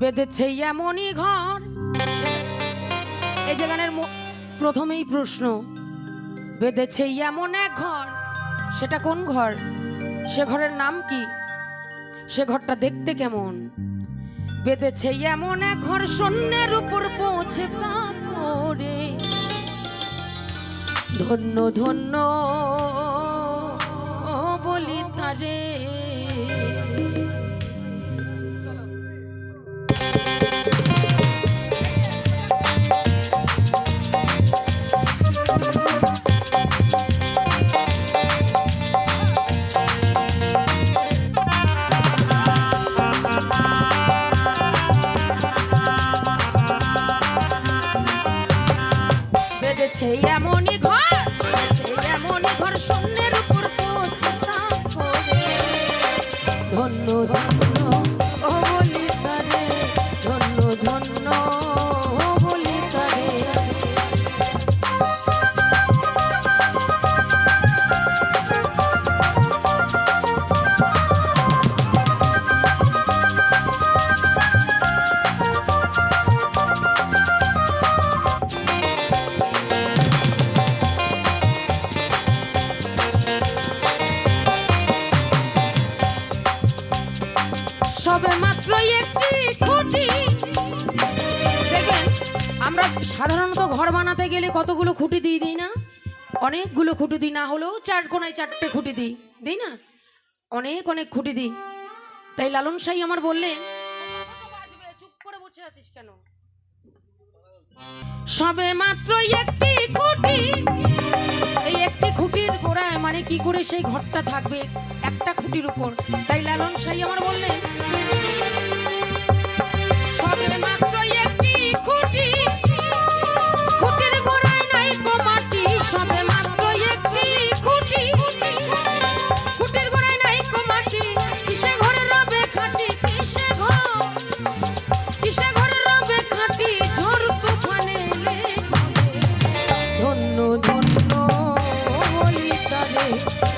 বেঁধেছে এমনই ঘর। এই যে গানের প্রথমেই প্রশ্ন, বেঁধেছে এমন এক ঘর, সেটা কোন ঘর? সে ঘরের নাম কি? সে ঘরটা দেখতে কেমন? বেঁধেছে এমন এক ঘর শূন্যের উপর পৌঁছে করে। ধন্য ধন্য, বলি তারে। সবে মাত্র একটি খুঁটি। দেখবেন, আমরা সাধারণত ঘর বানাতে গেলে কতগুলো খুঁটি দিয়ে দিই না? অনেকগুলো খুঁটি দিই, না হলেও চার কোনায় চারটে খুঁটি দিই দিই না? অনেক অনেক খুঁটি দিই। তাই লালন সাই আমার বললেন, চুপ করে বসে আছিস কেন? সবে মাত্র একটি খুঁটি। এই একটি খুঁটির গোড়ায় মানে কি করে সেই ঘরটা থাকবে একটা খুঁটির উপর? তাই লালন সাই আমার বললেন তারে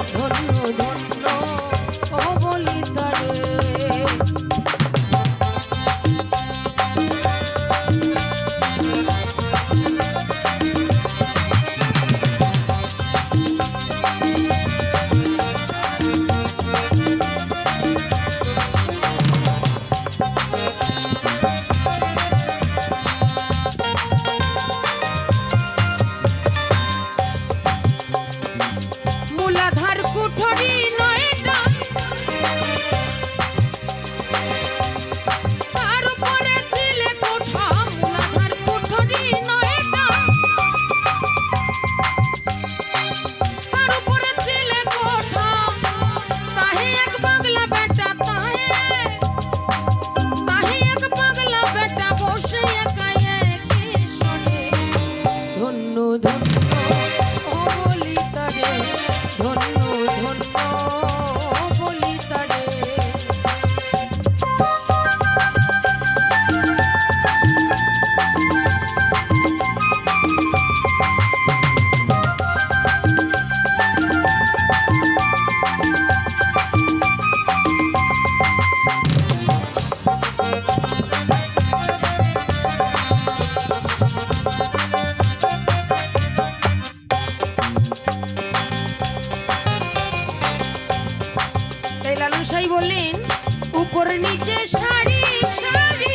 তাই বললেন উপর নিচে শাড়ি শাড়ি।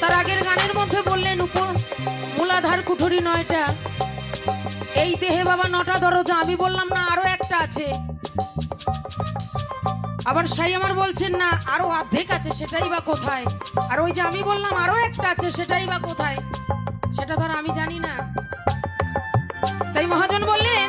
তার আগের গানের মধ্যে বললেন, উপর মূলাধার কুঠুরি নয়টা, এই দেহে বাবা নটা দরজা, আমি বললাম না, আরও একটা আছে। আবার সাই আমার বলছেন না, আরও অর্ধেক আছে, সেটাই বা কোথায়? আর ওই যে আমি বললাম, আরও একটা আছে, সেটাই বা কোথায়? সেটা ধর আমি জানি না। তাই মহাজন বললেন